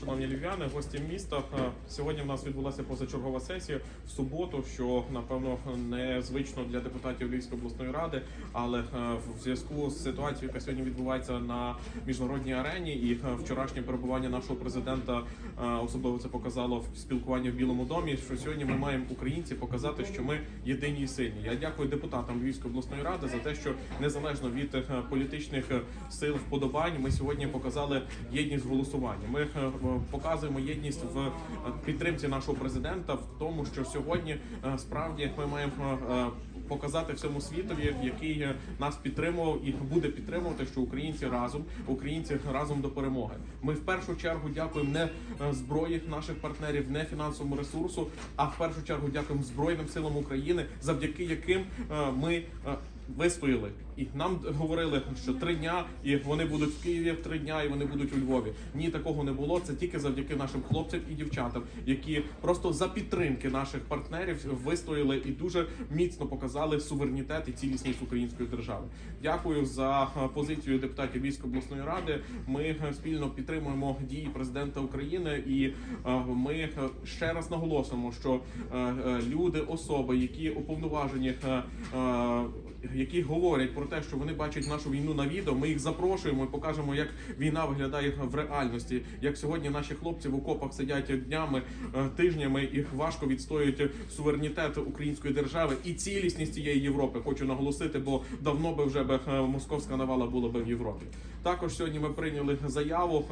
Шановні львів'яни, гості міста. Е, Сьогодні в нас відбулася позачергова сесія в суботу, що напевно незвично для депутатів Львівської обласної ради, але е, в зв'язку з ситуацією, яка сьогодні відбувається на міжнародній арені, і е, вчорашнє перебування нашого президента особливо це показало в спілкуванні в Білому домі. Що сьогодні ми маємо українці показати, що ми єдині і сильні. Я дякую депутатам Львівської обласної ради за те, що незалежно від політичних сил вподобань, ми сьогодні показали єдність в голосуванні. Ми показуємо єдність в е, підтримці нашого президента в тому, що сьогодні е, справді ми маємо е, е, показати всьому світові, який е, нас підтримував і буде підтримувати, що українці разом, українці разом до перемоги. Ми в першу чергу дякуємо не е, зброї наших партнерів, не фінансовому ресурсу, а в першу чергу дякуємо Збройним силам України, завдяки яким е, ми. Вистояли і нам говорили, що три дня і вони будуть в Києві три дня, і вони будуть у Львові. Ні, такого не було. Це тільки завдяки нашим хлопцям і дівчатам, які просто за підтримки наших партнерів вистояли і дуже міцно показали суверенітет і цілісність української держави. Дякую за е, позицію депутатів Львівської обласної ради. Ми е, спільно підтримуємо дії президента України, і е, ми ще раз наголосимо, що люди, особи, які уповноважені, які говорять про те, що вони бачать нашу війну на відео. Ми їх запрошуємо і покажемо, як війна виглядає в реальності. Як сьогодні наші хлопці в окопах сидять днями, е, тижнями і важко відстоюють суверенітет української держави і цілісність цієї Європи. Хочу наголосити, бо давно би вже би е, московська навала була би в Європі. Також сьогодні ми прийняли заяву.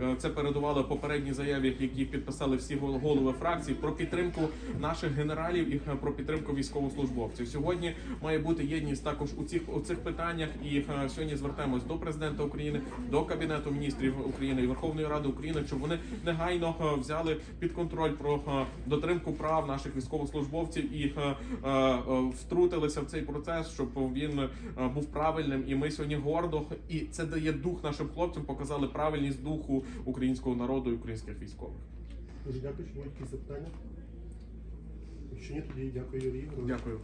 е, Це передували попередні заяві, які підписали всі гол- голови фракцій про підтримку наших генералів і про підтримку військовослужбовців. Сьогодні має бути єдність також у цих у цих питаннях. І е, сьогодні звертаємось до президента України, до кабінету міністрів України і Верховної Ради України, щоб вони негайно е, взяли під контроль про е, дотримку прав наших військовослужбовців і втрутилися в цей процес, щоб він був правильним. І ми сьогодні гордо і це дає дух нашим хлопцям. Показали правильність духу українського народу і українських військових. Дуже дякую, що якісь запитання. Якщо ні, тоді дякую Юрій Дякую.